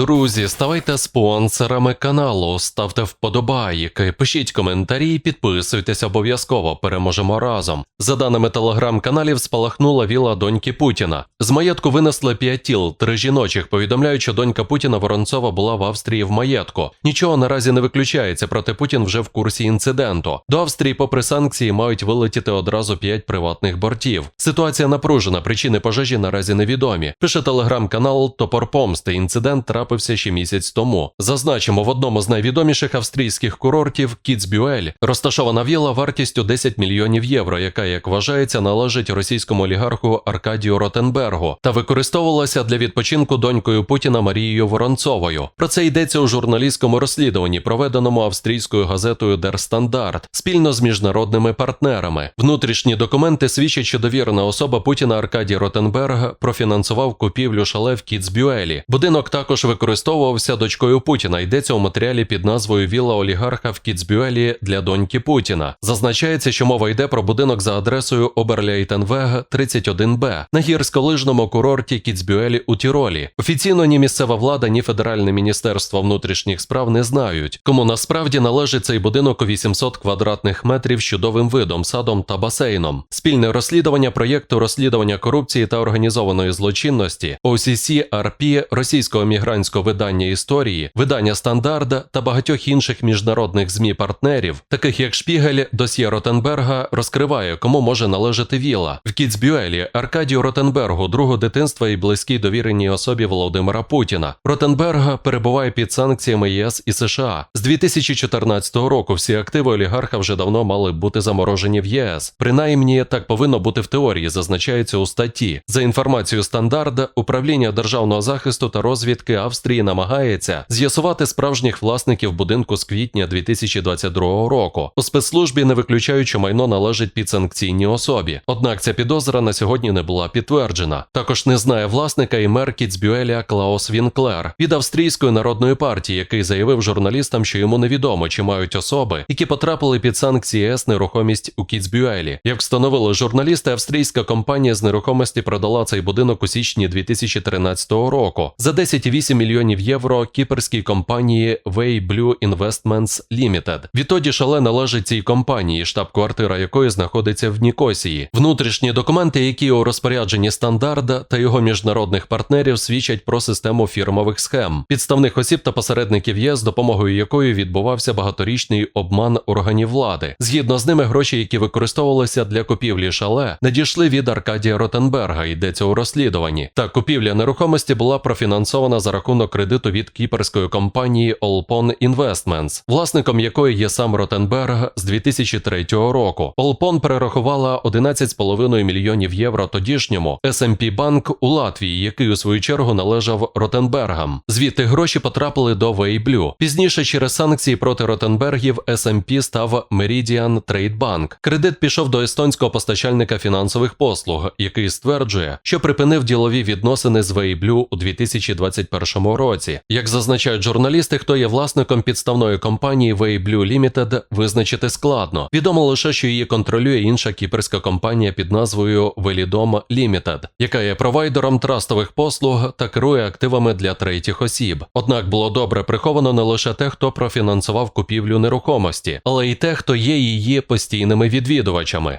Друзі, ставайте спонсорами каналу, ставте вподобайки, пишіть коментарі, і підписуйтесь обов'язково. Переможемо разом. За даними телеграм-каналів, спалахнула віла доньки Путіна. З маєтку винесли п'ять тіл, три жіночих. Повідомляють, що донька Путіна Воронцова була в Австрії в маєтку. Нічого наразі не виключається, проте Путін вже в курсі інциденту. До Австрії, попри санкції, мають вилетіти одразу п'ять приватних бортів. Ситуація напружена, причини пожежі наразі невідомі. Пише телеграм-канал Топор Помсти. Інцидент трапився ще місяць тому. Зазначимо, в одному з найвідоміших австрійських курортів Кіцбюель розташована віла вартістю 10 мільйонів євро, яка, як вважається, належить російському олігарху Аркадію Ротенбергу та використовувалася для відпочинку донькою Путіна Марією Воронцовою. Про це йдеться у журналістському розслідуванні, проведеному австрійською газетою Der Standard спільно з міжнародними партнерами. Внутрішні документи свідчать, що довірена особа Путіна Аркадій Ротенберг профінансував купівлю шале в Кіцбюелі. Будинок також використовувався дочкою Путіна. Йдеться у матеріалі під назвою Віла олігарха в Кіцбюелі для доньки Путіна. Зазначається, що мова йде про будинок за адресою Оберляйтенвег 31Б на гірськолижному курорті Кіцбюелі у Тіролі. Офіційно ні місцева влада, ні Федеральне міністерство внутрішніх справ не знають, кому насправді належить цей будинок у 800 квадратних метрів з чудовим видом, садом та басейном. Спільне розслідування проєкту розслідування корупції та організованої злочинності OCC-RP російського мігрантського видання історії, видання Стандарда та багатьох інших міжнародних змі партнерів, таких як Шпігель, досьє Ротенберга розкриває, кому може належати віла в Кіцбюелі Аркадію Ротенбергу, другу дитинства і близькій довіреній особі Володимира Путіна. Ротенберга перебуває під санкціями ЄС і США. З 2014 року всі активи олігарха вже давно мали бути заморожені в ЄС. Принаймні так повинно бути в теорії, зазначається у статті. За інформацією стандарда, управління державного захисту та розвідки Австрії намагається з'ясувати справжніх власників будинку з квітня 2022 року. У спецслужбі не виключають, що майно належить підсанкційній особі. Однак ця підозра на сьогодні не була підтверджена. Також не знає власника і мер Кіцбюеля Клаус Вінклер від австрійської народної партії, який заявив журналістам, що йому невідомо, чи мають особи, які потрапили під санкції ЄС нерухомість у Кіцбюелі. Як встановили журналісти, австрійська компанія з нерухомості продала цей будинок у січні 2013 року за 10,8 мільйонів євро кіперській компанії Way Blue Investments Limited. Відтоді шале належить цій компанії, штаб-квартира якої знаходиться в Нікосії. Внутрішні документи, які у розпорядженні стандарда та його міжнародних партнерів свідчать про систему фірмових схем, підставних осіб та посередників ЄС, допомогою якої відбувався багаторічний обман органів влади. Згідно з ними, гроші, які використовувалися для купівлі шале, надійшли від Аркадія Ротенберга. Йдеться у розслідуванні. Та купівля нерухомості була профінансована за рахунок кредиту від кіперської компанії Olpon Investments, власником якої є сам Ротенберг з 2003 року. Olpon перерахувала 11,5 мільйонів євро тодішньому SMP Банк у Латвії, який у свою чергу належав Ротенбергам. Звідти гроші потрапили до Вейблю. Пізніше через санкції проти Ротенбергів SMP став Meridian Trade Bank. Кредит пішов до естонського постачальника фінансових послуг, який стверджує, що припинив ділові відносини з Вейблю у 2021 році. Як зазначають журналісти, хто є власником підставної компанії Вейблю Limited, визначити складно. Відомо лише, що її контролює інша кіперська компанія під назвою Velidom Limited, яка є провайдером трастових послуг та керує активами для третіх осіб. Однак було добре приховано не лише те, хто профінансував купівлю нерухомості, але й те, хто є її постійними відвідувачами.